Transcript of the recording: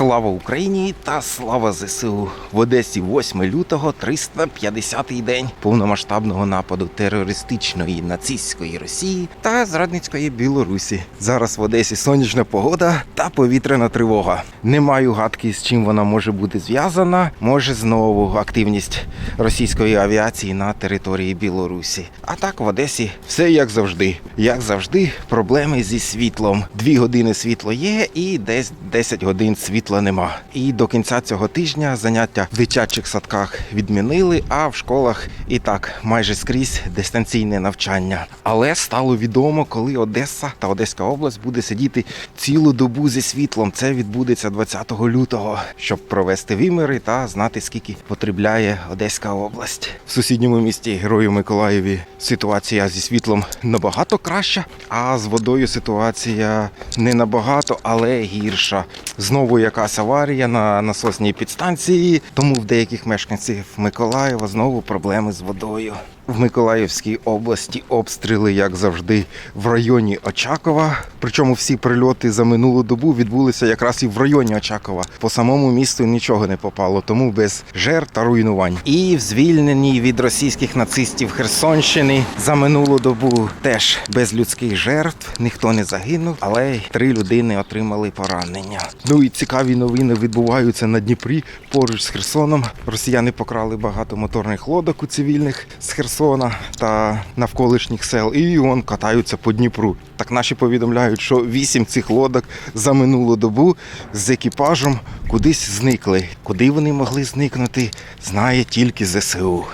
Слава Україні та слава ЗСУ! В Одесі 8 лютого 350-й день повномасштабного нападу терористичної нацистської Росії та зрадницької Білорусі. Зараз в Одесі сонячна погода та повітряна тривога. Не маю гадки, з чим вона може бути зв'язана. Може знову активність російської авіації на території Білорусі. А так в Одесі все як завжди. Як завжди, проблеми зі світлом. Дві години світло є, і десь 10 годин світла нема. І до кінця цього тижня заняття в дитячих садках відмінили, а в школах і так майже скрізь дистанційне навчання. Але стало відомо, коли Одеса та Одеська область буде сидіти цілу добу зі світлом. Це відбудеться 20 лютого, щоб провести виміри та знати, скільки потребляє Одеська область. В сусідньому місті Герою Миколаєві ситуація зі світлом набагато краща, а з водою ситуація не набагато, але гірша. Знову якась аварія на насосній підстанції, тому в деяких мешканців Миколаєва знову проблеми з водою. В Миколаївській області обстріли, як завжди, в районі Очакова. Причому всі прильоти за минулу добу відбулися якраз і в районі Очакова. По самому місту нічого не попало, тому без жертв та руйнувань. І в звільненій від російських нацистів Херсонщини за минулу добу теж без людських жертв ніхто не загинув, але три людини отримали поранення. Ну і цікаві новини відбуваються на Дніпрі поруч з Херсоном. Росіяни покрали багато моторних лодок у цивільних з Херсона та навколишніх сел, і вон катаються по Дніпру. Так наші повідомляють, що вісім цих лодок за минулу добу з екіпажем кудись зникли. Куди вони могли зникнути, знає тільки ЗСУ.